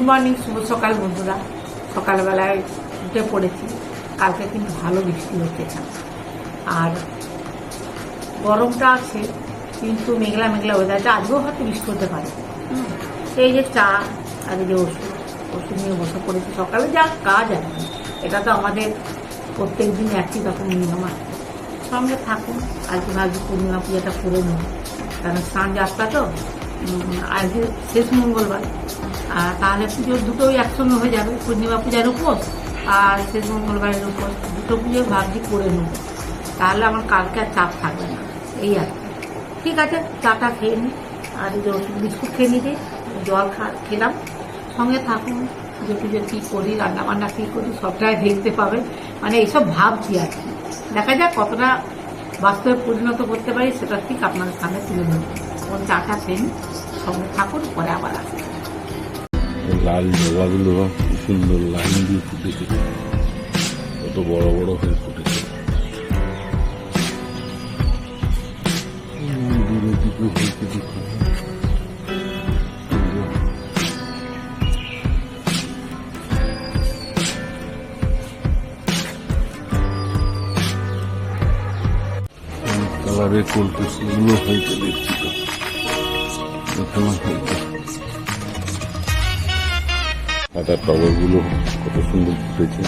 Good morning শুভ সকাল বন্ধুরা। সকালবেলায় উঠে পড়েছি। কালকে কিন্তু ভালো বৃষ্টি হচ্ছে। চান আর গরমটা আছে কিন্তু মেঘলা মেঘলা ওয়েদারটা আজকেও হয়তো বৃষ্টি হতে পারে। এই যে চা আর এই যে ওষুধ ওষুধ নিয়ে বসে পড়েছি। সকালে যা কাজ আর কি। এটা তো আমাদের প্রত্যেক দিন একই রকম নিয়ম আছে। সঙ্গে থাকুন। আজকে ভাবছি পূর্ণিমা পূজাটা করে নেব কারণ স্নান যাত্রা তো। আজকে শেষ মঙ্গলবার। আর তাহলে পুজো দুটোই একসঙ্গে হয়ে যাবে, পূর্ণিমা পূজার উপোস আর শেষ মঙ্গলবারের উপোস দুটো পুজো ভাবছি করে নেব। তাহলে আমার কালকে আর চাপ থাকবে না। এই আর। ঠিক আছে, চাটা খেয়ে নিই আর যে বিস্কুট খেয়ে নিতে জল খা খেলাম। সঙ্গে থাকুন, পুজো টুজো কী করি, রান্নাবান্না কী করি, সবটাই দেখতে পাবেন। মানে এইসব ভাবছি আর কি। দেখা যাক কতটা বাস্তবে পরিণত করতে পারি, সেটা ঠিক আপনাদের সামনে তুলে ধরবো। চাটা খেয়ে সঙ্গে থাকুন পরে আবার আসব। লাল জবাগুলো কি সুন্দর লাইন দিয়ে ফুটেছে। কত বড় বড় হয়ে ফুটেছে। দূরের দিকে হয়েছে দেখো। কালারের কলকুশগুলো হয়েছে দেখছি হয়েছে সাদা টগরগুলো কত সুন্দর ফুটেছে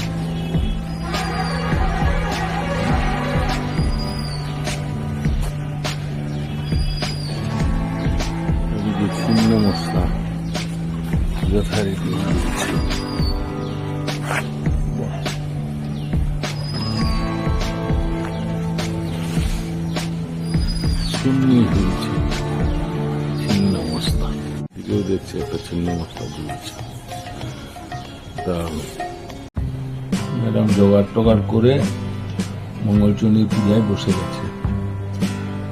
এদিকে মশলা যথারীতি দিচ্ছে। এদিকেও একটা ছিন্ন মশলা ঝুলছে দারুণ ম্যাডাম জোগাড় টোগাড় করে মঙ্গলচণ্ডীর পূজায় বসে গেছে।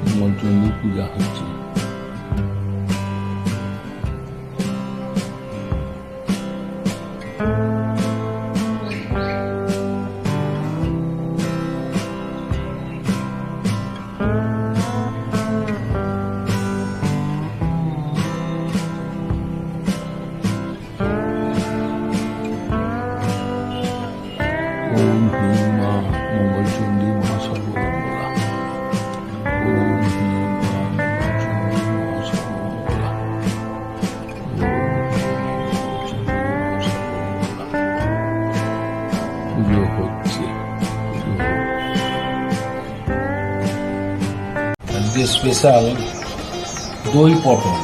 মঙ্গলচণ্ডীর পূজা হচ্ছে। আজকে স্পেশাল দই পটল।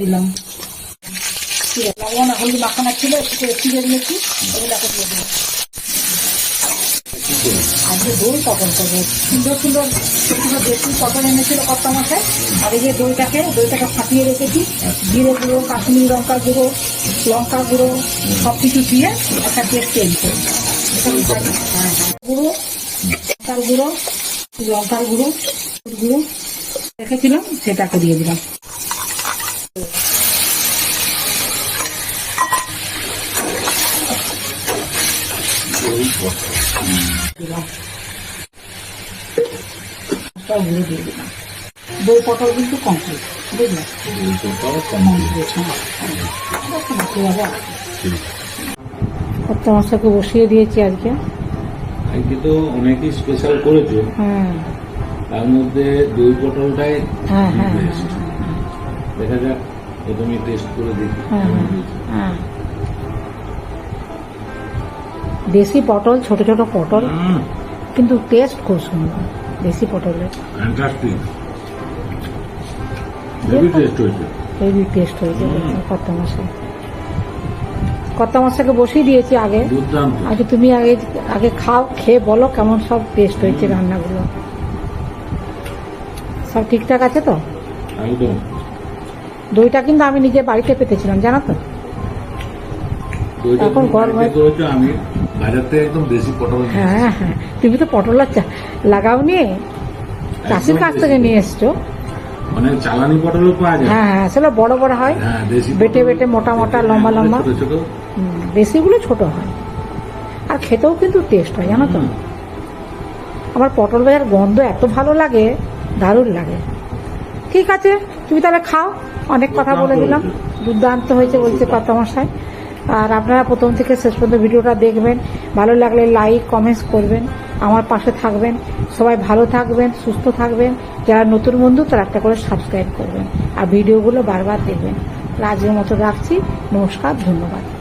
দিলাম। লবণ হলুদ মাখানা ছিল একটু ছিঁড়ে দিয়েছি। ওগুলোকে দিয়ে দিলাম। আজকে দই পটল করব। সুন্দর সুন্দর ছোট দেশি পটল এনেছিল কত মাসে আর এই যে দইটাকে দইটাকে ফাটিয়ে রেখেছি। জিরে গুঁড়ো, কাশ্মীরি লঙ্কা গুঁড়ো লঙ্কা গুঁড়ো সব কিছু দিয়ে একটা টেস্ট তৈরি। গুঁড়ো, লঙ্কার গুঁড়ো লঙ্কার গুঁড়ো গুঁড়ো রেখেছিলাম, সেটাকে দিয়ে দিলাম। দই পটল দিলাম গুঁড়ো দিয়ে দিলাম দই পটল কিন্তু কমপ্লিট বুঝলে? দই পটল মশাকে বসিয়ে দিয়েছি আজকে। আজকে তো অনেকই স্পেশাল করেছ। হ্যাঁ তার মধ্যে দই পটলটাই হ্যাঁ হ্যাঁ বেস্ট দেখা যাক প্রথমে টেস্ট করে দেখি। হ্যাঁ হ্যাঁ। দেশি পটল ছোট ছোট পটল। কিন্তু টেস্ট খুব সুন্দর দেশি পটলের। হেভি টেস্ট হয়েছে। হেভি টেস্ট কত মশা কত মশাকে বসিয়ে দিয়েছি আগে। তুমি আগে আগে খাও খেয়ে বলো কেমন সব টেস্ট হয়েছে রান্নাগুলো। সব ঠিকঠাক আছে তো? দইটা কিন্তু আমি নিজে বাড়িতে পেতেছিলাম জানো তো? এখন গরম আমি বাজার থেকে একদম দেশি পটল হ্যাঁ হ্যাঁ তুমি তো পটলের চা- লাগাও নিয়ে চাষির কাছ থেকে নিয়ে এসছো? মানে চালানি পটলও পাওয়া যায়। হ্যাঁ হ্যাঁ সেগুলো বড় বড় হয়। হ্যাঁ বেটে বেটে মোটা মোটা লম্বা লম্বা। ছোট ছোট। দেশিগুলো ছোট হয়। আর খেতেও কিন্তু টেস্ট হয় জানো তো? আমার পটল ভাজার গন্ধ এত ভালো লাগে দারুণ লাগে। ঠিক আছে তুমি তাহলে খাও। অনেক কথা বলে দিলাম। দুর্দান্ত হয়েছে বলছে কথা মশাই আর আপনারা প্রথম থেকে শেষ পর্যন্ত ভিডিওটা দেখবেন। ভালো লাগলে লাইক কমেন্টস করবেন। আমার পাশে থাকবেন। সবাই ভালো থাকবেন, সুস্থ থাকবেন। যারা নতুন বন্ধু, তারা একটা করে সাবস্ক্রাইব করবেন। আর ভিডিওগুলো বারবার দেখবেন। আজকের মতো রাখছি। নমস্কার, ধন্যবাদ।